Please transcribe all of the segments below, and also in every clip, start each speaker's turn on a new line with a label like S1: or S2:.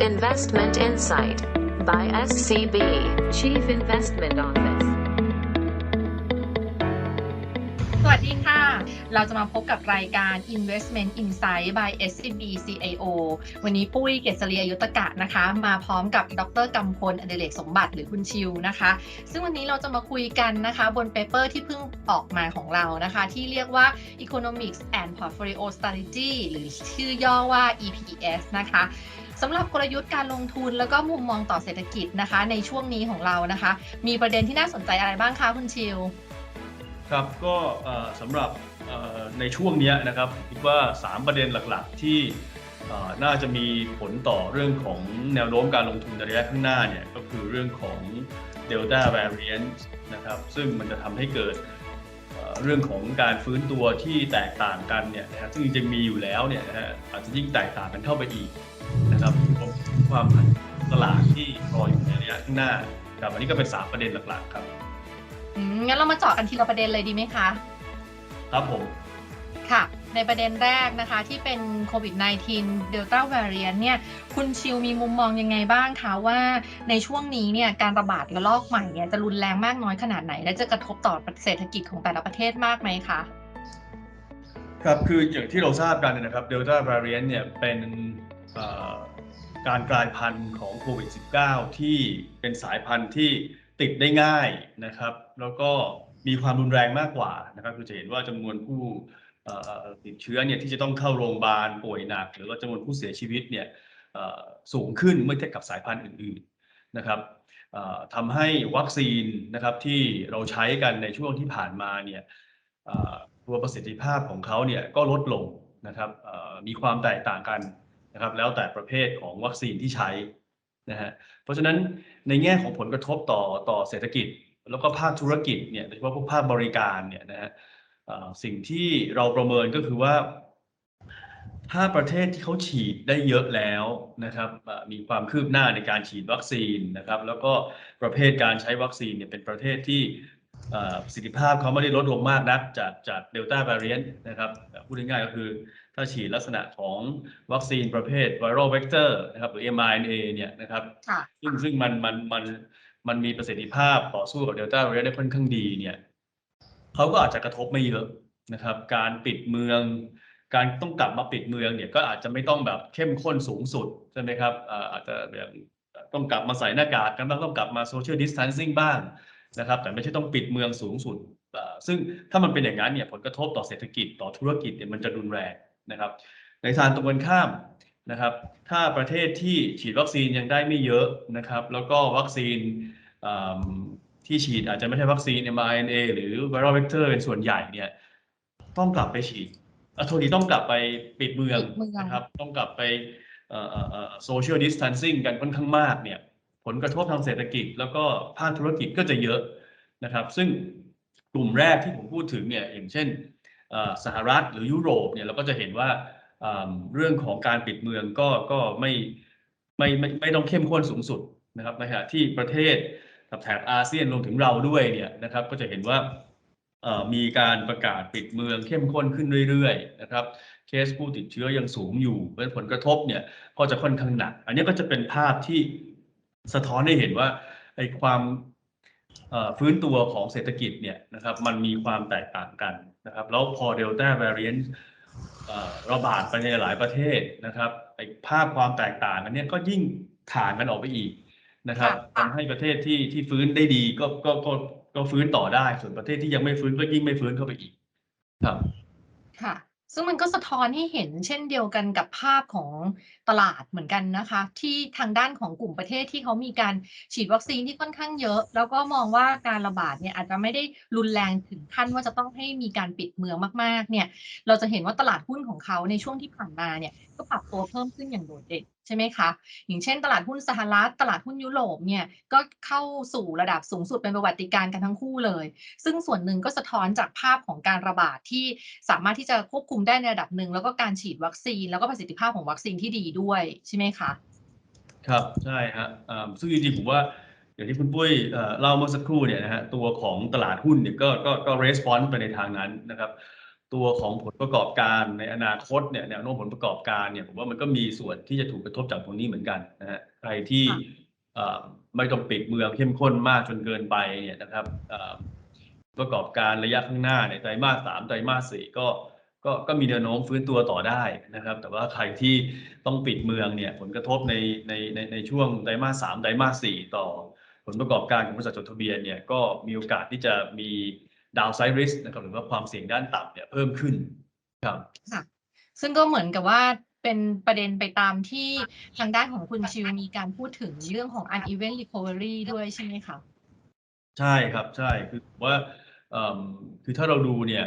S1: Investment Insight by SCB Chief Investment Office.
S2: สวัสดีค่ะ เราจะมาพบกับรายการ Investment Insight by SCB CIO วันนี้ปุ้ยเกษรีอายุตกะนะคะ มาพร้อมกับดรกำพลอดิเรกสมบัติหรือคุณชิวนะคะ ซึ่งวันนี้เราจะมาคุยกันนะคะบนเปเปอร์ที่เพิ่งออกมาของเรานะคะ ที่เรียกว่า Economics and Portfolio Strategy หรือชื่อย่อว่า EPS นะคะ สำหรับกลยุทธ์การลงทุนแล้วก็มุมมองต่อเศรษฐกิจนะคะ ในช่วงนี้ของเรานะคะ มีประเด็นที่น่าสนใจอะไรบ้างคะคุณชิว
S3: ครับก็สำหรับในช่วงนี้นะครับคิดว่า 3 ประเด็นหลักๆ ที่น่าจะมีผลต่อเรื่องของแนวโน้มการลงทุนในระยะข้างหน้าเนี่ยก็คือเรื่องของ Delta variant นะครับซึ่งมันจะทำให้เกิด เอ่อเรื่องของการฟื้นตัวที่แตกต่างกันเนี่ยนะครับซึ่งจริงๆมีอยู่แล้วเนี่ยนะฮะอาจจะยิ่งแตกต่างกันเข้าไปอีกนะครับความผันตลาดที่รออยู่ในระยะข้างหน้าครับอันนี้ก็เป็น3ประเด็นหลักๆครับ
S2: อืมงั้นเรามาเจาะกันทีละประเด็นเลยดีไหมคะ
S3: ครับผม
S2: ค่ะ ในประเด็นแรกนะคะที่เป็นโควิด -19 Delta variant เนี่ยคุณชิวมีมุมมองยังไงบ้างคะว่าในช่วงนี้เนี่ยการระบาดระลอกใหม่เนี่ยจะรุนแรงมากน้อยขนาดไหน และจะกระทบต่อเศรษฐกิจของแต่ละประเทศมากไหมคะ
S3: ครับคืออย่างที่เราทราบกันนะครับ Delta variant เนี่ยเป็นการกลายพันธุ์ของโควิด -19 ที่เป็นสายพันธุ์ที่ติดได้ง่ายนะครับ แล้วก็มีความรุนแรงมากกว่านะครับคือจะเห็นว่าจำนวนผู้ ติดเชื้อเนี่ยที่จะต้องเข้าโรงพยาบาลป่วยหนัก หรือว่าจำนวนผู้เสียชีวิตเนี่ยสูงขึ้นเมื่อเทียบกับสายพันธุ์อื่นๆนะครับทำให้วัคซีนนะครับที่เราใช้กันในช่วงที่ผ่านมาเนี่ยตัวประสิทธิภาพของเขาเนี่ยก็ลดลงนะครับมีความแตกต่างกันนะครับแล้วแต่ประเภทของวัคซีนที่ใช้นะฮะเพราะฉะนั้นในแง่ของผลกระทบต่อต่อเศรษฐกิจ แล้วก็ภาคธุรกิจเนี่ยโดยเฉพาะพวกภาคบริการเนี่ยนะฮะ สิ่งที่เราประเมินก็คือว่า ถ้าประเทศที่เขาฉีดได้เยอะแล้วนะครับเอ่อมีความคืบหน้าในการฉีดวัคซีนนะครับ แล้วก็ประเภทการใช้วัคซีนเนี่ยเป็นประเทศที่เอ่อประสิทธิภาพเขาไม่ได้ลดลงมากนักจากจากเดลต้า v a r i a n t นะครับพูดง่ายๆก็คือถ้าฉีดลักษณะของวัคซีนประเภท viral vector นะครับหรือ mRNA เนี่ยนะครับ
S2: ค่ะ
S3: ซึ่งซึ่งมันมันมันมันมีประสิทธิภาพต่อสู้กับเดลต้า a r i a n t ได้ค่อนข้างดีเนี่ย เขาก็อาจจะกระทบไม่เยอะนะครับ การปิดเมือง การต้องกลับมาปิดเมืองเนี่ยก็อาจจะไม่ต้องแบบเข้มข้นสูงสุดใช่ไหมครับอาจจะแบบต้องกลับมาใส่หน้ากากกันบ้างต้องกลับมา social distancing บ้างนะครับ แต่ไม่ใช่ต้องปิดเมืองสูงสุด ซึ่งถ้ามันเป็นอย่างนั้นเนี่ยผลกระทบต่อเศรษฐกิจต่อธุรกิจเนี่ยมันจะรุนแรงนะครับ ในทางตรงกันข้ามนะครับ ถ้าประเทศที่ฉีดวัคซีนยังได้ไม่เยอะนะครับ แล้วก็วัคซีนอ ที่ฉีดอาจจะไม่ใช่วัคซีน mRNA หรือ viral vector เป็นส่วนใหญ่เนี่ย ต้องกลับไปฉีดอะโทษทีต้องกลับไปปิดเมือง
S2: ปิดเมือง
S3: นะครับ ต้องกลับไปเอ่อเอ่อเอ่อ social distancing กันค่อนข้างมากเนี่ย ผลกระทบทางเศรษฐกิจ แล้วก็ภาคธุรกิจก็จะเยอะนะครับ ซึ่งกลุ่มแรกที่ผมพูดถึงเนี่ยอย่างเช่นเอ่อสหรัฐหรือยุโรปเนี่ยเราก็จะเห็นว่าอ่าเรื่องของการปิดเมืองก็ก็ไม่ไม่ไม่ไม่ต้องเข้มข้นสูงสุดนะครับในขณะที่ประเทศกับ แถบอาเซียนรวมถึงเราด้วยเนี่ยนะครับ ก็จะเห็นว่ามีการประกาศปิดเมืองเข้มข้นขึ้นเรื่อยๆนะครับเคสผู้ติดเชื้อยังสูงอยู่เพราะฉะนั้นผลกระทบเนี่ยก็จะค่อนข้างหนัก อันนี้ก็จะเป็นภาพที่สะท้อนให้เห็นว่าไอ้ความฟื้นตัวของเศรษฐกิจเนี่ยนะครับมันมีความแตกต่างกันนะครับ แล้วพอเดลต้า variant เอ่อระบาดไปในหลายประเทศนะครับไอ้ภาพความแตกต่างอันเนี้ยก็ยิ่งถ่างกันออกไปอีก นะครับ
S2: ค่ะ
S3: ทำให้ประเทศที่ที่ฟื้นได้ดีก็ก็ก็ก็ฟื้นต่อได้ ส่วนประเทศที่ยังไม่ฟื้นก็ยิ่งไม่ฟื้นเข้าไปอีก ครับ
S2: ค่ะ ซึ่งมันก็สะท้อนให้เห็นเช่นเดียวกันกับภาพของตลาดเหมือนกันนะคะ ที่ทางด้านของกลุ่มประเทศที่เขามีการฉีดวัคซีนที่ค่อนข้างเยอะ แล้วก็มองว่าการระบาดเนี่ยอาจจะไม่ได้รุนแรงถึงขั้นว่าจะต้องให้มีการปิดเมืองมากๆ เนี่ย เราจะเห็นว่าตลาดหุ้นของเขาในช่วงที่ผ่านมาเนี่ย ก็ปรับตัวเพิ่มขึ้นอย่างโดดเด่นใช่ไหมคะ อย่างเช่น ตลาดหุ้นสหรัฐ ตลาดหุ้นยุโรปเนี่ยก็เข้าสู่ระดับสูงสุดเป็นประวัติการณ์กันทั้งคู่เลย ซึ่งส่วนหนึ่งก็สะท้อนจากภาพของการระบาดที่สามารถที่จะควบคุมได้ในระดับหนึ่งแล้วก็การฉีดวัคซีน แล้วก็ประสิทธิภาพของวัคซีนที่ดีด้วยใช่ไหมคะ
S3: ครับใช่ฮะซึ่งจริงๆผมว่าอย่างที่คุณปุ้ยเอ่อเล่าเมื่อสักครู่เนี่ยนะฮะตัวของตลาดหุ้นเนี่ยก็ก็ก็รีสปอนส์ไปในทางนั้นนะครับ ตัวของผลประกอบการในอนาคตเนี่ยแนวโน้มผลประกอบการเนี่ยผมว่ามันก็มีส่วนที่จะถูกกระทบจากตรงนี้เหมือนกันนะฮะใครที่
S2: ค่ะ
S3: เอ่อไม่ต้องปิดเมืองเข้มข้นมากจนเกินไปเนี่ยนะครับเอ่อประกอบการระยะข้างหน้าในไตรมาสสามไตรมาสสี่ก็ก็ก็มีแนวโน้มฟื้นตัวต่อได้นะครับ แต่ว่าใครที่ต้องปิดเมืองเนี่ยผลกระทบในในในในช่วงไตรมาสสามไตรมาสสี่ต่อผลประกอบการของบริษัทจดทะเบียนเนี่ยก็มีโอกาสที่จะมี ดาวไซริสนะครับหรือว่าความเสี่ยงด้านต่ำเนี่ยเพิ่มขึ้นครับ
S2: ค่ะซึ่งก็เหมือนกับว่าเป็นประเด็นไปตามที่ทางด้านของคุณชิวมีการพูดถึงเรื่องของ uneven recovery ด้วยใช่ไหมคะ
S3: ใช่ครับใช่คือผมว่าเอิ่มคือถ้าเราดูเนี่ย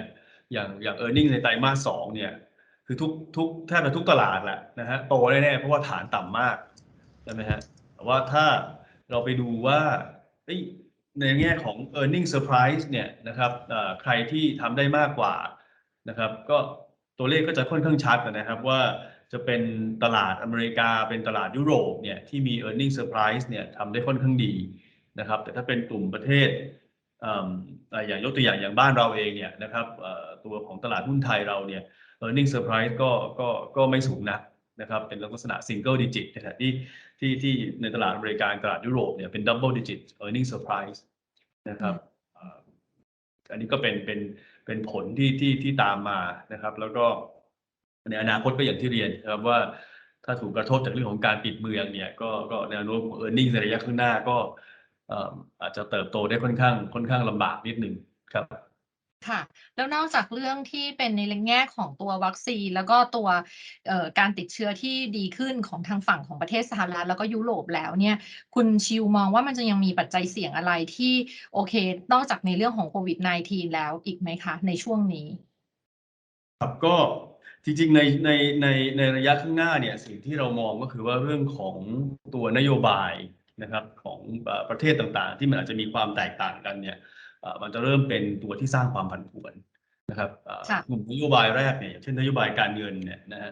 S3: อย่างอย่าง e a r n i n g ในไตรมาสสองเนี่ย คือทุกทุกแทบจะทุกตลาดแหละนะฮะโตแน่ๆเพราะว่าฐานต่ำมากใช่ไหมฮะแต่ว่าถ้าเราไปดูว่าเอ้ย ในแง่ของ e a r n i n g surprise เนี่ยนะครับใครที่ทำได้มากกว่านะครับ ก็ตัวเลขก็จะค่อนข้างชัดนะครับว่าจะเป็นตลาดอเมริกาเป็นตลาดยุโรปเนี่ยที่มี e a r n i n g surprise เนี่ยทำได้ค่อนข้างดีนะครับ แต่ถ้าเป็นกลุ่มประเทศเอิ่มอ่าอย่างยกตัวอย่างอย่างบ้านเราเองเนี่ยนะครับตัวของตลาดหุ้นไทยเราเนี่ย earning surprise ก็ก็ก็ไม่สูงนักนะครับ เป็นลักษณะ single digit นะฮะที่ ที่ที่ในตลาดอเมริกาตลาดยุโรปเนี่ยเป็น double digit earning surprise นะครับอ่าอันนี้ก็เป็นเป็นเป็นผลที่ที่ที่ตามมานะครับ แล้วก็ในอนาคตก็อย่างที่เรียนนะครับว่าถ้าถูกกระทบจากเรื่องของการปิดเมืองเนี่ยก็ก็แนวโน้มของ e a r n i n g ในระยะข้างหน้าก็เอ่ออาจจะเติบโตได้ค่อนข้างค่อนข้างลำบากนิดหนึ่งครับ
S2: ค่ะ แล้วนอกจากเรื่องที่เป็นในแง่ของตัววัคซีน แล้วก็ตัวการติดเชื้อที่ดีขึ้นของทางฝั่งของประเทศสหรัฐแล้วก็ยุโรปแล้วเนี่ยคุณชิวมองว่ามันจะยังมีปัจจัยเสี่ยงอะไรที่โอเค นอกจากในเรื่องของโควิด -19 แล้วอีกไหมคะ ในช่วงนี้
S3: ครับก็จริงๆในในในในระยะข้างหน้าเนี่ยสิ่งที่เรามองก็คือว่าเรื่องของตัวนโยบายนะครับของประเทศต่างๆ ที่มันอาจจะมีความแตกต่างกันเนี่ย มันจะเริ่มเป็นตัวที่สร้างความผันผวนนะครับเอ่อ
S2: ค่ะ
S3: กลุ่มนโยบายแรกเนี่ยอย่างเช่นนโยบายการเงินเนี่ยนะฮะ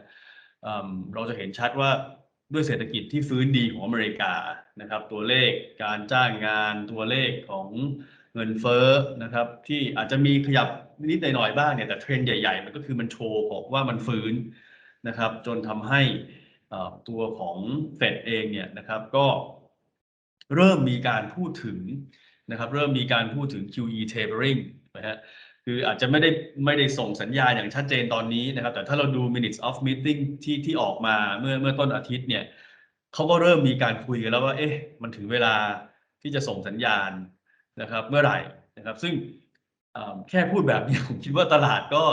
S3: เอิ่มเราจะเห็นชัดว่าด้วยเศรษฐกิจที่ฟื้นดีของอเมริกานะครับ ตัวเลขการจ้างงานตัวเลขของเงินเฟ้อนะครับ ที่อาจจะมีขยับนิดๆหน่อยๆบ้างเนี่ยแต่เทรนด์ใหญ่ๆ มันก็คือมันโชว์ของว่ามันฟื้นนะครับ จนทำให้เอ่อตัวของเฟดเองเนี่ยนะครับ ก็เริ่มมีการพูดถึง นะครับเริ่มมีการพูดถึง QE tapering นะฮะคืออาจจะไม่ได้ไม่ได้ส่งสัญญาณอย่างชัดเจนตอนนี้นะครับ แต่ถ้าเราดู minutes of meeting ที่ที่ออกมาเมื่อเมื่อต้นอาทิตย์เนี่ยเขาก็เริ่มมีการคุยกันแล้วว่า เอ๊ะ มันถึงเวลาที่จะส่งสัญญาณนะครับเมื่อไหร่นะครับ ซึ่งอ่าแค่พูดแบบนี้ผมคิดว่าตลาดก็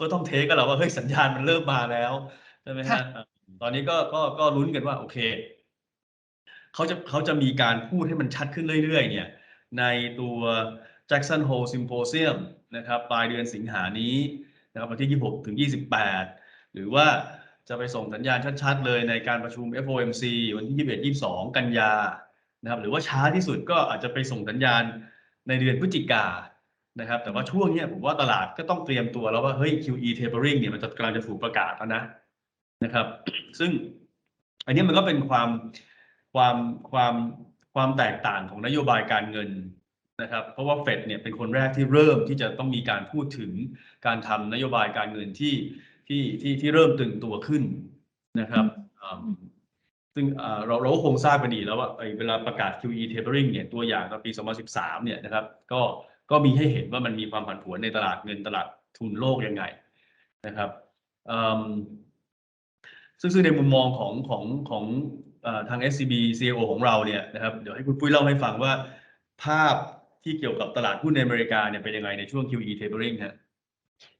S3: ก็ต้องเทคกันแล้วว่าเฮ้ยสัญญาณมันเริ่มมาแล้วใช่ไหม
S2: ค่ะ
S3: ฮะอ่าตอนนี้ก็ก็ก็ลุ้นกันว่า โอเคเขาจะเขาจะมีการพูดให้มันชัดขึ้นเรื่อยๆ เนี่ย ในตัว Jackson Hole Symposium นะครับปลายเดือนสิงหานี้นะครับวันที่ 26 ถึง 28 หรือว่าจะไปส่งสัญญาณชัดๆ เลยในการประชุม FOMC วันที่ 21 22 กันยานะครับหรือว่าช้าที่สุดก็อาจจะไปส่งสัญญาณในเดือนพฤศจิกานะครับแต่ว่าช่วงนี้ผมว่าตลาดก็ต้องเตรียมตัวแล้วว่าเฮ้ย QE tapering เนี่ยมันจะกำลังจะถูกประกาศแล้วนะนะครับ ซึ่งอันนี้มันก็เป็นความความความ ความแตกต่างของนโยบายการเงินนะครับ เพราะว่าเฟดเนี่ยเป็นคนแรกที่เริ่มที่จะต้องมีการพูดถึงการทำนโยบายการเงินที่ที่ที่ที่เริ่มตึงตัวขึ้นนะครับซึ่งเราเราคงทราบกันดีแล้วว่าไอ้เวลาประกาศ QE tapering เนี่ยตัวอย่างตอนปี 2013 เนี่ยนะครับ ก็ก็มีให้เห็นว่ามันมีความผันผวนในตลาดเงินตลาดทุนโลกยังไงนะครับซึ่งซึ่งในมุมมองของของของ ทาง SCB CEO ของเราเนี่ยนะครับเดี๋ยวให้คุณปุ้ยเล่าให้ฟังว่า ภาพที่เกี่ยวกับตลาดหุ้นในอเมริกาเนี่ยเป็นยังไงในช่วง QE tapering ฮะ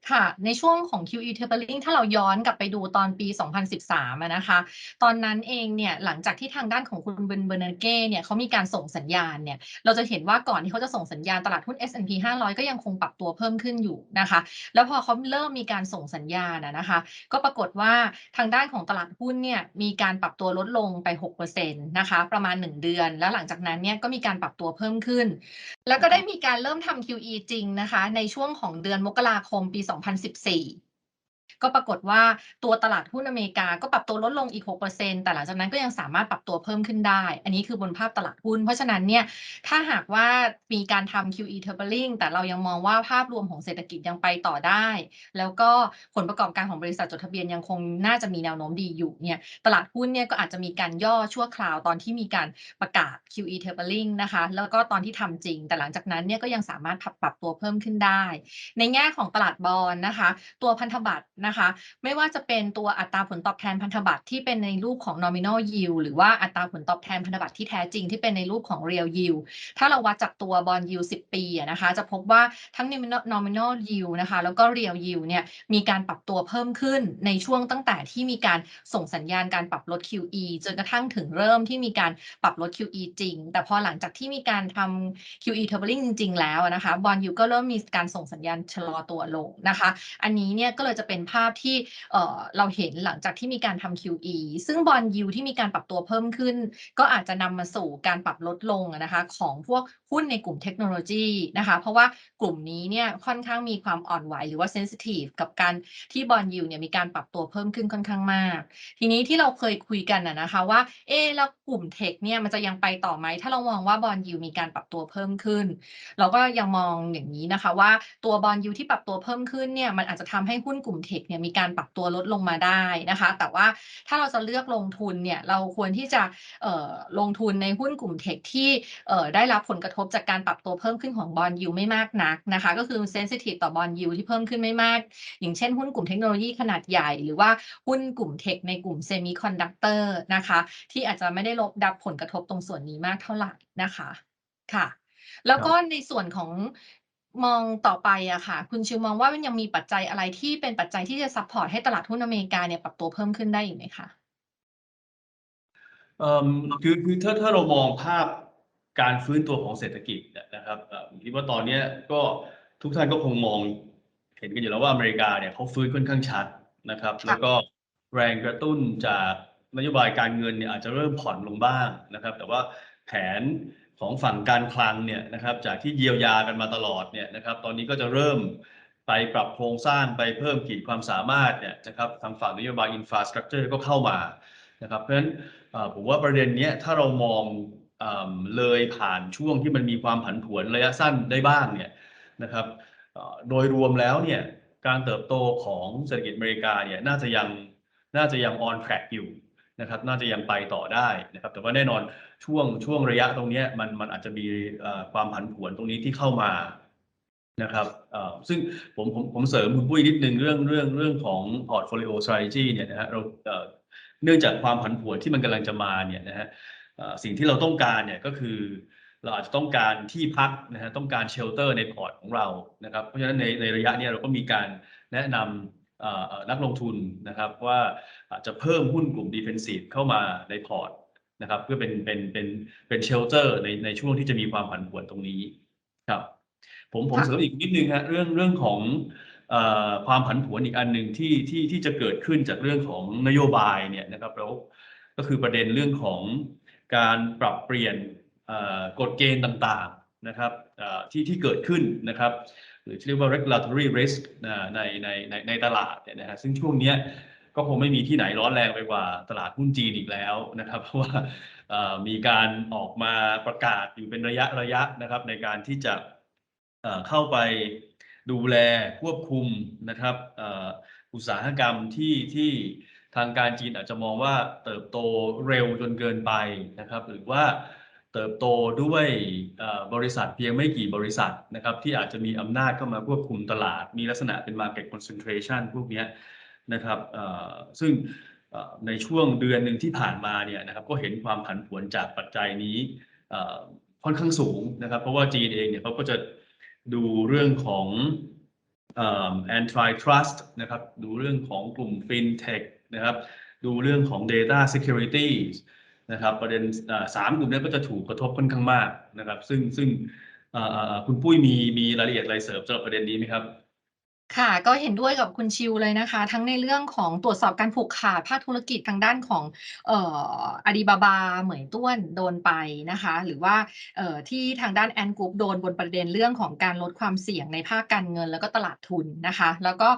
S2: ค่ะ ในช่วงของ QE tapering ถ้าเราย้อนกลับไปดูตอนปี 2013นะคะ ตอนนั้นเองเนี่ยหลังจากที่ทางด้านของคุณเบนเบอร์นเก้เนี่ยเขามีการส่งสัญญาณเนี่ยเราจะเห็นว่าก่อนที่เขาจะส่งสัญญาณตลาดหุ้น S&P 500 ก็ยังคงปรับตัวเพิ่มขึ้นอยู่นะคะ แล้วพอเขาเริ่มมีการส่งสัญญาณนะคะ ก็ปรากฏว่าทางด้านของตลาดหุ้นเนี่ยมีการปรับตัวลดลงไป6%นะคะประมาณ 1 เดือน แล้วหลังจากนั้นเนี่ยก็มีการปรับตัวเพิ่มขึ้น แล้วก็ได้มีการเริ่มทำ QE จริงนะคะในช่วงของเดือนมกราคมปี2 2014 ก็ปรากฏว่าตัวตลาดหุ้นอเมริกาก็ปรับตัวลดลงอีก 6%แต่หลังจากนั้นก็ยังสามารถปรับตัวเพิ่มขึ้นได้ อันนี้คือบนภาพตลาดหุ้น เพราะฉะนั้นเนี่ยถ้าหากว่ามีการทำ QE tapering แต่เรายังมองว่าภาพรวมของเศรษฐกิจยังไปต่อได้ แล้วก็ผลประกอบการของบริษัทจดทะเบียนยังคงน่าจะมีแนวโน้มดีอยู่เนี่ยตลาดหุ้นเนี่ยก็อาจจะมีการย่อชั่วคราวตอนที่มีการประกาศ QE tapering นะคะแล้วก็ตอนที่ทำจริง แต่หลังจากนั้นเนี่ยก็ยังสามารถปรับปรับตัวเพิ่มขึ้นได้ ในแง่ของตลาดบอลนะคะ ตัวพันธบัตรนะคะ ไม่ว่าจะเป็นตัวอัตราผลตอบแทนพันธบัตรที่เป็นในรูปของ nominal yield หรือว่าอัตราผลตอบแทนพันธบัตรที่แท้จริงที่เป็นในรูปของ real yield ถ้าเราวัดจากตัวบอล yield 10 ปีนะคะ จะพบว่าทั้ง nominal yield นะคะ แล้วก็ real yield เนี่ยมีการปรับตัวเพิ่มขึ้นในช่วงตั้งแต่ที่มีการส่งสัญญาณการปรับลด QE จนกระทั่งถึงเริ่มที่มีการปรับลด QE จริง แต่พอหลังจากที่มีการทำ QE tapering จริง ๆ แล้วนะคะบอล yield ก็เริ่มมีการส่งสัญญาณชะลอตัวลงนะคะ อันนี้เนี่ยก็เลยจะเป็นภาพที่เราเห็นหลังจากที่มีการทำ QE ซึ่งบอลยูที่มีการปรับตัวเพิ่มขึ้น ก็อาจจะนำมาสู่การปรับลดลงนะคะของพวกหุ้นในกลุ่มเทคโนโลยีนะคะ เพราะว่ากลุ่มนี้เนี่ยค่อนข้างมีความอ่อนไหวหรือว่าเซนซิทีฟกับการที่บอลยูเนี่ยมีการปรับตัวเพิ่มขึ้นค่อนข้างมาก ทีนี้ที่เราเคยคุยกันนะคะว่าเอ๊ะแล้วกลุ่มเทคเนี่ยมันจะยังไปต่อไหมถ้าเรามองว่าบอลยูมีการปรับตัวเพิ่มขึ้น เราก็ยังมองอย่างนี้นะคะว่าตัวบอลยูที่ปรับตัวเพิ่มขึ้นเนี่ยมันอาจจะทำให้หุ้นกลุ่มเทคเนี่ยมีการปรับตัวลดลงมาได้นะคะ แต่ว่าถ้าเราจะเลือกลงทุนเนี่ยเราควรที่จะเอ่อลงทุนในหุ้นกลุ่มเทคที่เอ่อได้รับผลกระทบจากการปรับตัวเพิ่มขึ้นของบอลยูไม่มากนักนะคะ ก็คือเซนซิทีฟต่อบอลยูที่เพิ่มขึ้นไม่มาก อย่างเช่นหุ้นกลุ่มเทคโนโลยีขนาดใหญ่ หรือว่าหุ้นกลุ่มเทคในกลุ่มเซมิคอนดักเตอร์นะคะที่อาจจะไม่ได้รับดับผลกระทบตรงส่วนนี้มากเท่าไหร่นะคะค่ะแล้วก็ในส่วนของ มองต่อไปอะค่ะ คุณชิวมองว่ามันยังมีปัจจัยอะไรที่เป็นปัจจัยที่จะซัพพอร์ตให้ตลาดหุ้นอเมริกาเนี่ยปรับตัวเพิ่มขึ้นได้อีกไหมคะ
S3: เอ่อคือคือถ้าถ้าเรามองภาพการฟื้นตัวของเศรษฐกิจเนี่ยนะครับเอ่อผมคิดว่าตอนเนี้ยก็ทุกท่านก็คงมองเห็นกันอยู่แล้วว่าอเมริกาเนี่ยเขาฟื้นค่อนข้างชัดนะครับ
S2: ค่ะ
S3: แล้วก็แรงกระตุ้นจากนโยบายการเงินเนี่ยอาจจะเริ่มผ่อนลงบ้างนะครับ แต่ว่าแผน ของฝั่งการคลังเนี่ยนะครับ จากที่เยียวยากันมาตลอดเนี่ยนะครับ ตอนนี้ก็จะเริ่มไปปรับโครงสร้างไปเพิ่มขีดความสามารถเนี่ยนะครับทางฝั่งนโยบายอินฟราสตรักเจอร์ก็เข้ามานะครับเพราะฉะนั้นผมว่าประเด็นเนี้ยถ้าเรามองเอเลยผ่านช่วงที่มันมีความผันผวนระยะสั้นได้บ้างเนี่ยนะครับโดยรวมแล้วเนี่ยการเติบโตของเศรษฐกิจอเมริกาเนี่ยน่าจะยังน่าจะยัง on track อยู่ นะครับน่าจะยังไปต่อได้นะครับ แต่ว่าแน่นอนช่วงช่วงระยะตรงนี้มันมันอาจจะมีความผันผวนตรงนี้ที่เข้ามานะครับซึ่งผมผมผมเสริมคุณปุ้ยนิดนึงเรื่องเรื่องเรื่องของ portfolio strategy เนี่ยนะฮะเราเนื่องจากความผันผวนที่มันกำลังจะมาเนี่ยนะฮะสิ่งที่เราต้องการเนี่ยก็คือเราอาจจะต้องการที่พักนะฮะต้องการเชลเตอร์ในพอร์ตของเรานะครับเพราะฉะนั้นในในระยะนี้เราก็มีการแนะนำ นักลงทุนนะครับว่าอาจจะเพิ่มหุ้นกลุ่มดิเฟนซีฟเข้ามาในพอร์ตนะครับเพื่อเป็นเป็นเป็นเป็นเชลเตอร์ในในช่วงที่จะมีความผันผวนตรงนี้ครับผมผม
S2: ค่ะ
S3: เสริมอีกนิดนึงฮะเรื่องเรื่องของเอ่อความผันผวนอีกอันหนึ่งที่ที่ที่จะเกิดขึ้นจากเรื่องของนโยบายเนี่ยนะครับแล้วก็คือประเด็นเรื่องของการปรับเปลี่ยนเอ่อกฎเกณฑ์ต่างๆนะครับเอ่อที่ที่เกิดขึ้นนะครับ หรือที่เรียกว่า regulatory risk ในในในในตลาดเนี่ยนะฮะซึ่งช่วงเนี้ยก็คงไม่มีที่ไหนร้อนแรงไปกว่าตลาดหุ้นจีนอีกแล้วนะครับเพราะว่ามีการออกมาประกาศอยู่เป็นระยะระยะนะครับ ในการที่จะเข้าไปดูแลควบคุมนะครับอุตสาหกรรมที่ที่ทางการจีนอาจจะมองว่าเติบโตเร็วจนเกินไปนะครับ หรือว่า เติบโตด้วยบริษัทเพียงไม่กี่บริษัทนะครับที่อาจจะมีอำนาจเข้ามาควบคุมตลาด มีลักษณะเป็น market concentration พวกนี้นะครับซึ่งในช่วงเดือนหนึ่งที่ผ่านมาเนี่ยนะครับก็เห็นความผันผวนจากปัจจัยนี้ค่อนข้างสูงนะครับเพราะว่าจีนเองเนี่ยเขาก็จะดูเรื่องของเอ่อ antitrust นะครับดูเรื่องของกลุ่ม fintech นะครับดูเรื่องของ data security นะครับ ประเด็นสามกลุ่มนี้ก็จะถูกกระทบค่อนข้างมากนะครับ ซึ่งซึ่งคุณปุ้ยมีมีรายละเอียดอะไรเสริมสำหรับประเด็นนี้ไหมครับ
S2: ค่ะก็เห็นด้วยกับคุณชิวเลยนะคะ ทั้งในเรื่องของตรวจสอบการผูกขาดภาคธุรกิจทางด้านของเอ่ออาลีบาบาเหมยต้วนโดนไปนะคะ หรือว่าเอ่อที่ทางด้านแอนกรุ๊ปโดนบนประเด็นเรื่องของการลดความเสี่ยงในภาคการเงินแล้วก็ตลาดทุนนะคะ แล้วก็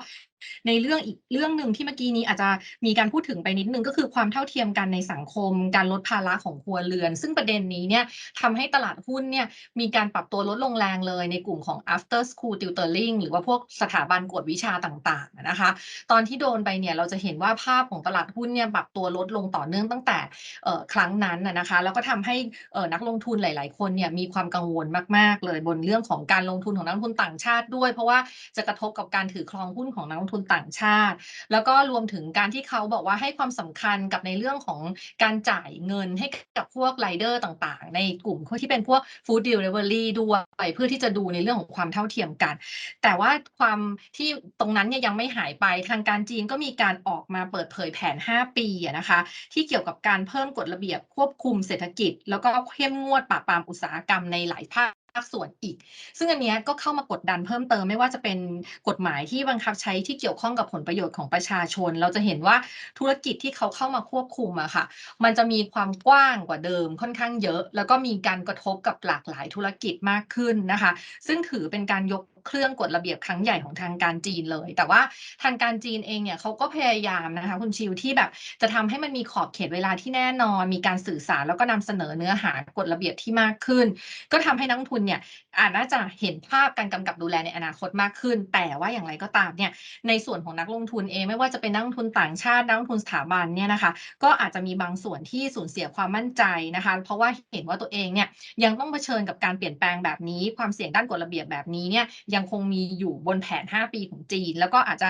S2: ในเรื่องอีกเรื่องหนึ่งที่เมื่อกี้นี้อาจจะมีการพูดถึงไปนิดนึงก็คือความเท่าเทียมกันในสังคม การลดภาระของครัวเรือน ซึ่งประเด็นนี้เนี่ยทำให้ตลาดหุ้นเนี่ยมีการปรับตัวลดลงแรงเลยในกลุ่มของ after school tutoring หรือว่าพวกสถาบันกวดวิชาต่างๆนะคะ ตอนที่โดนไปเนี่ยเราจะเห็นว่าภาพของตลาดหุ้นเนี่ยปรับตัวลดลงต่อเนื่องตั้งแต่ครั้งนั้นนะคะ แล้วก็ทำให้นักลงทุนหลาย ๆ คนเนี่ยมีความกังวลมาก ๆ เลยบนเรื่องของการลงทุนของนักลงทุนต่างชาติด้วย เพราะว่าจะกระทบกับการถือครองหุ้นของนักลงทุนต่างชาติ แล้วก็รวมถึงการที่เขาบอกว่าให้ความสำคัญกับในเรื่องของการจ่ายเงินให้กับพวกไรเดอร์ต่างๆ ในกลุ่มที่เป็นพวก food delivery ด้วยเพื่อที่จะดูในเรื่องของความเท่าเทียมกัน แต่ว่าความที่ตรงนั้นเนี่ยยังไม่หายไปทางการจีนก็มีการออกมาเปิดเผยแผน 5 ปีนะคะ ที่เกี่ยวกับการเพิ่มกฎระเบียบควบคุมเศรษฐกิจ แล้วก็เข้มงวดปราบปรามอุตสาหกรรมในหลายภาค ภาคส่วนอีก ซึ่งอันนี้ก็เข้ามากดดันเพิ่มเติมไม่ว่าจะเป็นกฎหมายที่บังคับใช้ที่เกี่ยวข้องกับผลประโยชน์ของประชาชน เราจะเห็นว่าธุรกิจที่เขาเข้ามาควบคุมอะค่ะ มันจะมีความกว้างกว่าเดิมค่อนข้างเยอะ แล้วก็มีการกระทบกับหลากหลายธุรกิจมากขึ้นนะคะ ซึ่งถือเป็นการยก เครื่องกฎระเบียบครั้งใหญ่ของทางการจีนเลย แต่ว่าทางการจีนเองเนี่ยเขาก็พยายามนะคะคุณชิวที่แบบจะทำให้มันมีขอบเขตเวลาที่แน่นอน มีการสื่อสารแล้วก็นำเสนอเนื้อหากฎระเบียบที่มากขึ้น ก็ทำให้นักลงทุนเนี่ยอาจน่าจะเห็นภาพการกำกับดูแลในอนาคตมากขึ้น แต่ว่าอย่างไรก็ตามเนี่ยในส่วนของนักลงทุนเองไม่ว่าจะเป็นนักลงทุนต่างชาตินักลงทุนสถาบันเนี่ยนะคะ ก็อาจจะมีบางส่วนที่สูญเสียความมั่นใจนะคะ เพราะว่าเห็นว่าตัวเองเนี่ยยังต้องเผชิญกับการเปลี่ยนแปลงแบบนี้ ความเสี่ยงด้านกฎระเบียบแบบนี้เนี่ยยังคงมีอยู่บนแผน 5 ปีของจีน แล้วก็อาจจะ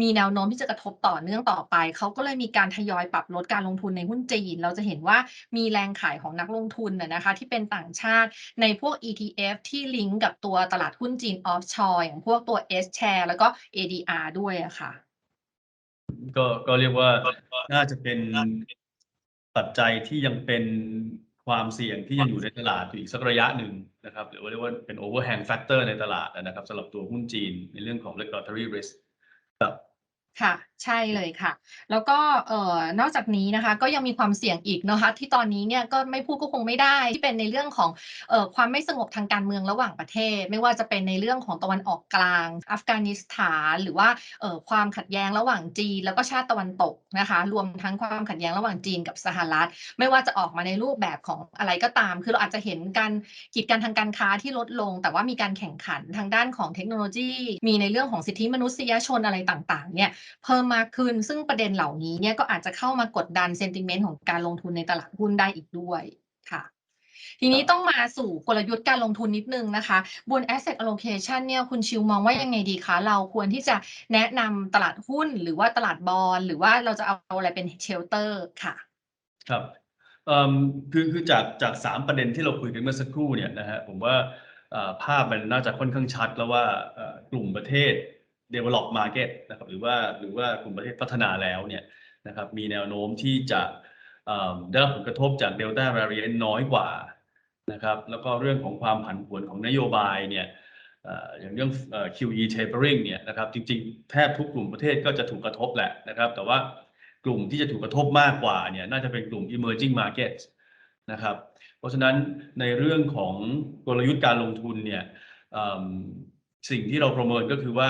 S2: มีแนวโน้มที่จะกระทบต่อเนื่องต่อไป เขาก็เลยมีการทยอยปรับลดการลงทุนในหุ้นจีน เราจะเห็นว่ามีแรงขายของนักลงทุนนะคะ ที่เป็นต่างชาติในพวก ETF ที่ลิงก์กับตัวตลาดหุ้นจีนออฟชอร์อย่างพวกตัว S share แล้วก็ ADR ด้วยอะค่ะ
S3: ก็ก็เรียกว่าน่าจะเป็นปัจจัยที่ยังเป็น ความเสี่ยงที่ยังอยู่ในตลาดอยู่อีกสักระยะหนึ่งนะครับหรือว่าเรียกว่าเป็น overhang factor ในตลาดนะครับสำหรับตัวหุ้นจีนในเรื่องของ regulatory risk ครับ
S2: ค่ะ ใช่เลยค่ะ แล้วก็ เอ่อ นอกจากนี้นะคะ ก็ยังมีความเสี่ยงอีกนะคะ ที่ตอนนี้เนี่ยก็ไม่พูดก็คงไม่ได้ ที่เป็นในเรื่องของ เอ่อ ความไม่สงบทางการเมืองระหว่างประเทศ ไม่ว่าจะเป็นในเรื่องของตะวันออกกลาง อัฟกานิสถาน หรือว่า เอ่อ ความขัดแย้งระหว่างจีน แล้วก็ชาติตะวันตกนะคะ รวมทั้งความขัดแย้งระหว่างจีนกับสหรัฐ ไม่ว่าจะออกมาในรูปแบบของอะไรก็ตาม คือเราอาจจะเห็นการกีดกันทางการค้าที่ลดลง แต่ว่ามีการแข่งขันทางด้านของเทคโนโลยี มีในเรื่องของสิทธิมนุษยชนอะไรต่างๆ เนี่ยเพิ่มมากขึ้น ซึ่งประเด็นเหล่านี้เนี่ยก็อาจจะเข้ามากดดันเซนติเมนต์ของการลงทุนในตลาดหุ้นได้อีกด้วยค่ะทีนี้ต้องมาสู่กลยุทธ์การลงทุนนิดนึงนะคะบน asset allocation เนี่ยคุณชิวมองว่ายังไงดีคะเราควรที่จะแนะนำตลาดหุ้นหรือว่าตลาดบอลหรือว่าเราจะเอาอะไรเป็นเชลเตอร์ค่ะ
S3: ครับเอ่อคือคือจากจากสามประเด็นที่เราคุยกันเมื่อสักครู่เนี่ยนะฮะผมว่าเอ่อภาพมันน่าจะค่อนข้างชัดแล้วว่าเอ่อกลุ่มประเทศ develop market นะครับหรือว่าหรือว่ากลุ่มประเทศพัฒนาแล้วเนี่ยนะครับมีแนวโน้มที่จะได้รับผลกระทบจาก Delta variant น้อยกว่านะครับแล้วก็เรื่องของความผันผวนของนโยบายเนี่ยออย่างเรื่องเอ่อ QE tapering เนี่ยนะครับจริงๆ แทบทุกกลุ่มประเทศก็จะถูกกระทบแหละนะครับ แต่ว่ากลุ่มที่จะถูกกระทบมากกว่าเนี่ยน่าจะเป็นกลุ่ม emerging markets นะครับเพราะฉะนั้นในเรื่องของกลยุทธ์การลงทุนเนี่ยสิ่งที่เราประเมินก็คือว่า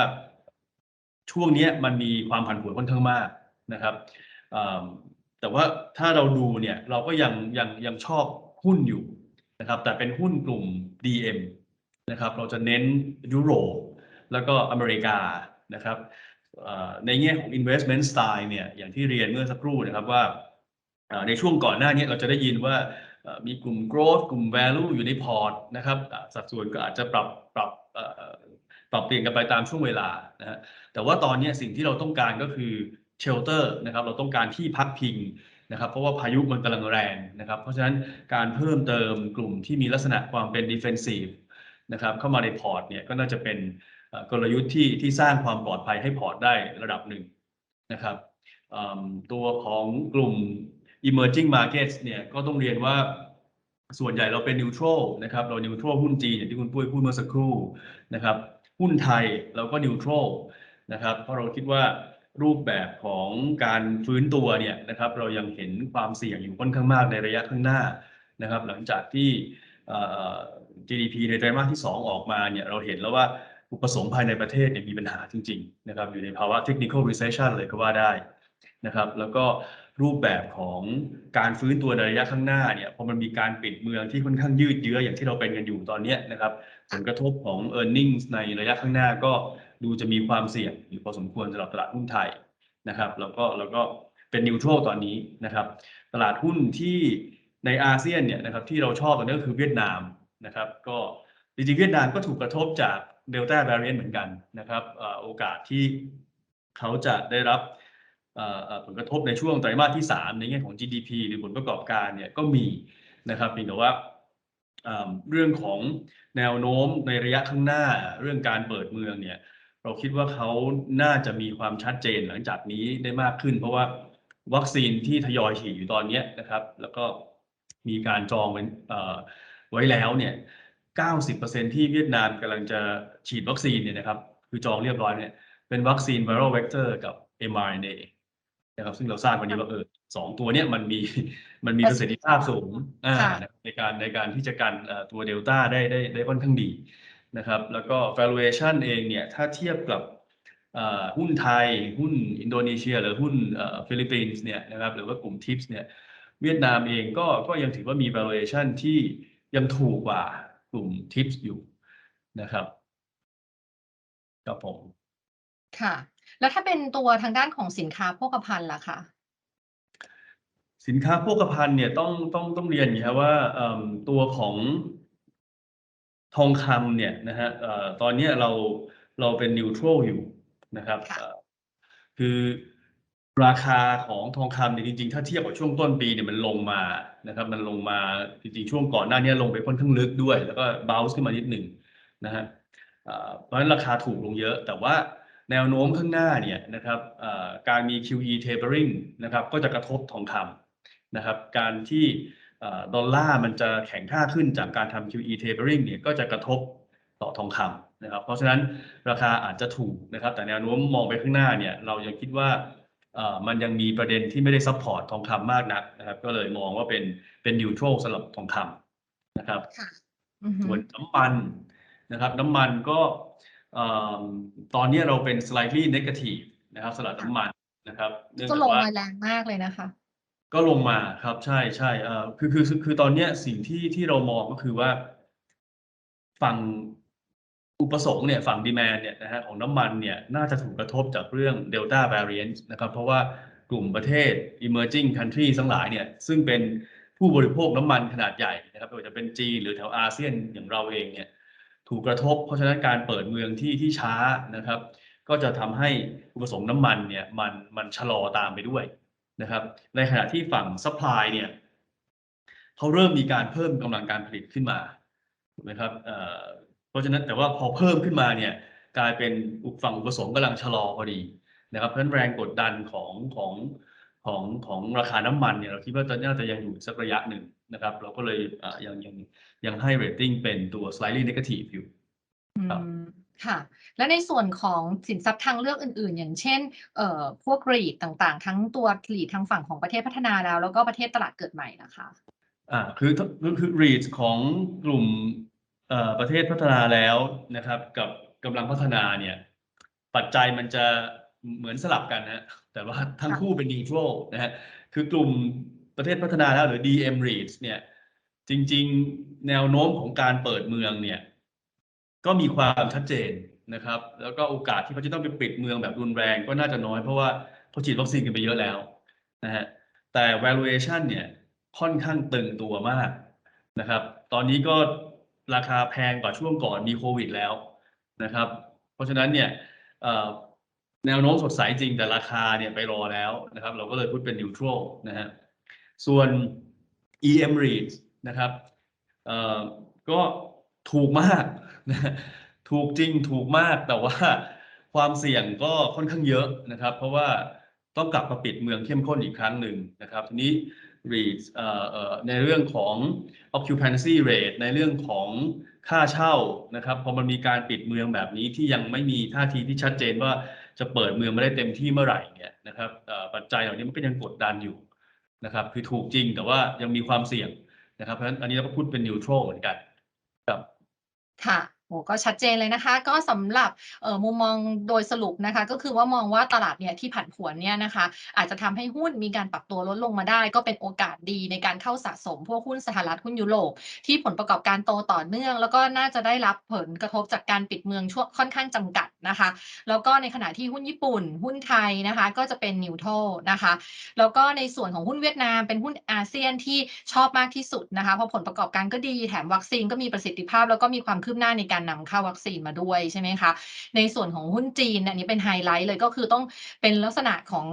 S3: ช่วงนี้มันมีความผันผวนค่อนข้างมากนะครับแต่ว่าถ้าเราดูเนี่ยเราก็ยังยังยังชอบหุ้นอยู่นะครับ แต่เป็นหุ้นกลุ่ม DM นะครับ เราจะเน้นยุโรปแล้วก็อเมริกานะครับในแง่ของ investment style เนี่ยอย่างที่เรียนเมื่อสักครู่นะครับว่าในช่วงก่อนหน้านี้เราจะได้ยินว่ามีกลุ่ม growth กลุ่ม value อยู่ในพอร์ตนะครับสัดส่วนก็อาจจะปรับปรับ ปรับเปลี่ยนกันไปตามช่วงเวลานะฮะแต่ว่าตอนนี้สิ่งที่เราต้องการก็คือเชลเตอร์นะครับเราต้องการที่พักพิงนะครับเพราะว่าพายุมันกำลังแรงนะครับ เพราะฉะนั้นการเพิ่มเติมกลุ่มที่มีลักษณะความเป็น defensive นะครับเข้ามาในพอร์ตเนี่ยก็น่าจะเป็นกลยุทธ์ที่ที่สร้างความปลอดภัยให้พอร์ตได้ระดับหนึ่งนะครับตัวของกลุ่ม emerging markets เนี่ยก็ต้องเรียนว่าส่วนใหญ่เราเป็น neutral นะครับเรา neutral หุ้นจีนอย่างที่คุณปุ้ยพูดเมื่อสักครู่นะครับ หุ้นไทยเราก็นิวโตรนะครับเพราะเราคิดว่ารูปแบบของการฟื้นตัวเนี่ยนะครับเรายังเห็นความเสี่ยงอยู่ค่อนข้างมากในระยะข้างหน้านะครับ หลังจากที่ GDP ในไตรมาสที่ 2 ออกมาเนี่ยเราเห็นแล้วว่าอุปสงค์ภายในประเทศเนี่ยมีปัญหาจริงๆนะครับอยู่ในภาวะ technical recession เลยก็ว่าได้ นะครับ แล้วก็รูปแบบของการฟื้นตัวในระยะข้างหน้าเนี่ยพอมันมีการปิดเมืองที่ค่อนข้างยืดเยื้ออย่างที่เราเป็นกันอยู่ตอนนี้นะครับ ผลกระทบของ e a r n i n g ในระยะข้างหน้าก็ดูจะมีความเสี่ยงอยู่พอสมควรสำหรับตลาดหุ้นไทยนะครับ แล้วก็แล้วก็เป็นนิวทรัลตอนนี้นะครับ ตลาดหุ้นที่ในอาเซียนเนี่ยนะครับที่เราชอบตอนนี้ก็คือเวียดนามนะครับ ก็จริงๆเวียดนามก็ถูกกระทบจากเดลต้า v a r i a n t เหมือนกันนะครับโอกาสที่เขาจะได้รับ ผลกระทบในช่วงไตรมาสที่ 3 ในแง่ของ GDP หรือผลประกอบการเนี่ยก็มีนะครับเพียงแต่ว่าเรื่องของแนวโน้มในระยะข้างหน้าเรื่องการเปิดเมืองเนี่ยเราคิดว่าเขาน่าจะมีความชัดเจนหลังจากนี้ได้มากขึ้น เพราะว่าวัคซีนที่ทยอยฉีดอยู่ตอนนี้นะครับ แล้วก็มีการจองไว้เอ่อไว้แล้วเนี่ย 90%ที่เวียดนามกำลังจะฉีดวัคซีนเนี่ยนะครับ คือจองเรียบร้อยเนี่ย เป็นวัคซีน viral vector กับ mRNA นะครับ ซึ่งเราทราบวันนี้ว่าเออสองตัวเนี่ยมันมีมันมีประสิทธิภาพสูงอ่า
S2: ค่ะ
S3: นะครับในการในการที่จะกันเอ่อตัวเดลต้าได้ได้ได้ค่อนข้างดีนะครับ แล้วก็ valuation เองเนี่ยถ้าเทียบกับเอ่อหุ้นไทย หุ้นอินโดนีเซีย หรือหุ้นเอ่อฟิลิปปินส์เนี่ยนะครับหรือว่ากลุ่มทิปส์เนี่ยเวียดนามเองก็ก็ยังถือว่ามี valuation ที่ยังถูกกว่ากลุ่มทิปส์อยู่นะครับครับผม
S2: ค่ะ แล้วถ้าเป็นตัวทางด้านของสินค้าโภคภัณฑ์ล่ะคะ
S3: สินค้าโภคภัณฑ์เนี่ยต้องต้องต้องเรียนอย่างนี้ครับว่าเอิ่มตัวของทองคำเนี่ยนะฮะเอ่อตอนเนี้ยเราเราเป็นนิวทรัลอยู่นะครับ
S2: ค่ะ
S3: เอ่อคือราคาของทองคำเนี่ยจริงๆ ถ้าเทียบกับช่วงต้นปีเนี่ยมันลงมานะครับ มันลงมาจริงๆ ช่วงก่อนหน้านี้ลงไปค่อนข้างลึกด้วย แล้วก็บ o u n c e ขึ้นมานิดหนึ่งนะฮะเอ่อเพราะฉะนั้นราคาถูกลงเยอะ แต่ว่า แนวโน้มข้างหน้าเนี่ยนะครับเอ่อการมี QE tapering นะครับก็จะกระทบทองคำนะครับการที่เอ่อดอลลาร์มันจะแข็งค่าขึ้นจากการทำ QE tapering เนี่ยก็จะกระทบต่อทองคำนะครับ เพราะฉะนั้นราคาอาจจะถูกนะครับ แต่แนวโน้มมองไปข้างหน้าเนี่ยเรายังคิดว่าเอ่อมันยังมีประเด็นที่ไม่ได้ซัพพอร์ตทองคำมากนักนะครับ ก็เลยมองว่าเป็นเป็นนิวทรัลสำหรับทองคำนะครับ
S2: อือฮึ
S3: ส่วนน้ำมันนะครับ น้ำมันก็เอ่อ ตอนนี้เราเป็น slightly negative นะครับสำหรับน้ำมันนะครับเนื่อง
S2: ก็
S3: จาก
S2: ลง
S3: ว่า
S2: มาแรงมากเลยนะคะ
S3: ก็ลงมาครับใช่ใช่เอ่อคือคือคือคือตอนเนี้ยสิ่งที่ที่เรามองก็คือว่า ฝั่งอุปสงค์เนี่ยฝั่งดีแมนเนี่ยนะฮะของน้ำมันเนี่ยน่าจะถูกกระทบจากเรื่อง Delta variant นะครับ เพราะว่ากลุ่มประเทศ emerging country ทั้งหลายเนี่ย ซึ่งเป็นผู้บริโภคน้ำมันขนาดใหญ่นะครับไม่ว่าจะเป็นจีนหรือแถวอาเซียนอย่างเราเองเนี่ย ถูกกระทบ เพราะฉะนั้นการเปิดเมืองที่ที่ช้านะครับ ก็จะทำให้อุปสงค์น้ำมันเนี่ยมันมันชะลอตามไปด้วยนะครับ ในขณะที่ฝั่งซัพพลายเนี่ยเขาเริ่มมีการเพิ่มกำลังการผลิตขึ้นมาถูกไหมครับเอ่อเพราะฉะนั้นแต่ว่าพอเพิ่มขึ้นมาเนี่ยกลายเป็นฝั่งอุปสงค์กำลังชะลอพอดีนะครับเพราะฉะนั้นแรงกดดันของของ ของของราคาน้ำมันเนี่ยเราคิดว่าจะน่าจะยังอยู่สักระยะหนึ่งนะครับ เราก็เลยเอ่อยังยังยังให้ rating เป็นตัว slightly negative อยู่
S2: อื
S3: ครับ
S2: มค่ะ แล้วในส่วนของสินทรัพย์ทางเลือกอื่น ๆ อย่างเช่นเอ่อพวกรีดต่างๆ ทั้งตัวรีดทางฝั่งของประเทศพัฒนาแล้ว แล้วก็ประเทศตลาดเกิดใหม่นะคะ
S3: อ่าคือคือคือ REITs ของกลุ่มเอ่อประเทศพัฒนาแล้วนะครับ กับกำลังพัฒนาเนี่ยปัจจัยมันจะ เหมือนสลับกันนะแต่ว่าทั้ง
S2: คู่
S3: เป็น neutral นะฮะคือกลุ่มประเทศพัฒนาแล้วหรือ DM REITs เนี่ย จริง ๆ แนวโน้มของการเปิดเมืองเนี่ย ก็มีความชัดเจนนะครับ แล้วก็โอกาสที่เขาจะต้องไปปิดเมืองแบบรุนแรงก็น่าจะน้อยเพราะว่าเขาฉีดวัคซีนกันไปเยอะแล้วนะฮะแต่ valuation เนี่ยค่อนข้างตึงตัวมากนะครับ ตอนนี้ก็ราคาแพงกว่าช่วงก่อนมีโควิดแล้วนะครับ เพราะฉะนั้นเนี่ย แนวโน้มสดใสจริงแต่ราคาเนี่ยไปรอแล้วนะครับ เราก็เลยพูดเป็น neutral นะฮะส่วน EM REITs นะครับเอ่อก็ถูกมากนะถูกจริงถูกมากแต่ว่าความเสี่ยงก็ค่อนข้างเยอะนะครับ เพราะว่าต้องกลับมาปิดเมืองเข้มข้นอีกครั้งหนึ่งนะครับทีนี้ REITs เอ่อเออในเรื่องของ occupancy rate ในเรื่องของค่าเช่านะครับพอมันมีการปิดเมืองแบบนี้ที่ยังไม่มีท่าทีที่ชัดเจนว่า จะเปิดเมืองม่ได้เต็มที่เมื่อไหร่เนี่ยนะครับปัจจัยเหล่านี้มันก็ยังกดดันอยู่นะครับ คือถูกจริงแต่ว่ายังมีความเสี่ยงนะครับเพราะฉะนั้นอันนี้เราก็พูดเป็น neutral เหมือนกันครับ
S2: ค่ะโอ้ก็ชัดเจนเลยนะคะ ก็สำหรับมุมมองโดยสรุปนะคะ ก็คือว่ามองว่าตลาดเนี่ยที่ผันผวนเนี่ยนะคะ อาจจะทำให้หุ้นมีการปรับตัวลดลงมาได้ ก็เป็นโอกาสดีในการเข้าสะสม พวกหุ้นสหรัฐหุ้นยุโรปที่ผลประกอบการโตต่อเนื่อง แล้วก็น่าจะได้รับผลกระทบจากการปิดเมืองช่วงค่อนข้างจำกัด นะคะ แล้วก็ในขณะที่หุ้นญี่ปุ่น หุ้นไทยนะคะ ก็จะเป็นนิวโตรนะคะ แล้วก็ในส่วนของหุ้นเวียดนามเป็นหุ้นอาเซียนที่ชอบมากที่สุดนะคะ เพราะผลประกอบการก็ดี แถมวัคซีนก็มีประสิทธิภาพ แล้วก็มีความคืบหน้าในการนำเข้าวัคซีนมาด้วยใช่ไหมคะ ในส่วนของหุ้นจีนอันนี้เป็นไฮไลท์เลยก็คือต้องเป็นลักษณะของ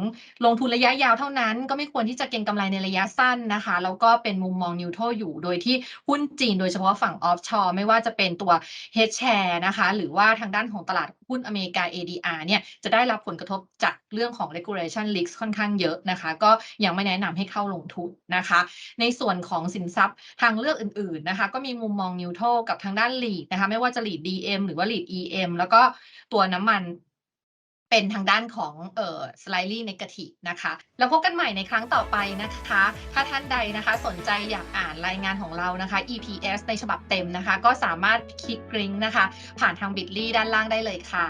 S2: ลงทุนระยะยาวเท่านั้น ก็ไม่ควรที่จะเก็งกำไรในระยะสั้นนะคะ แล้วก็เป็นมุมมองนิวโตรอยู่ โดยที่หุ้นจีน โดยเฉพาะฝั่งออฟชอร์ไม่ว่าจะเป็นตัว H share นะคะ หรือว่าทางด้านของตลาดหุ้นอเมริกา ADR เนี่ยจะได้รับผลกระทบจากเรื่องของ regulation risk ค่อนข้างเยอะนะคะ ก็ยังไม่แนะนำให้เข้าลงทุนนะคะ ในส่วนของสินทรัพย์ทางเลือกอื่นๆนะคะ ก็มีมุมมองนิวโตกับทางด้าน lead นะคะ ไม่ว่าจะ lead DM หรือว่า lead EM แล้วก็ตัวน้ำมัน เป็นทางด้านของเอ่อ slightly negative นะคะ แล้วพบกันใหม่ในครั้งต่อไปนะคะ ถ้าท่านใดนะคะสนใจอยากอ่านรายงานของเรานะคะ EPS ในฉบับเต็มนะคะ ก็สามารถคลิกกริ้งนะคะ ผ่านทาง bit.ly ด้านล่างได้เลยค่ะ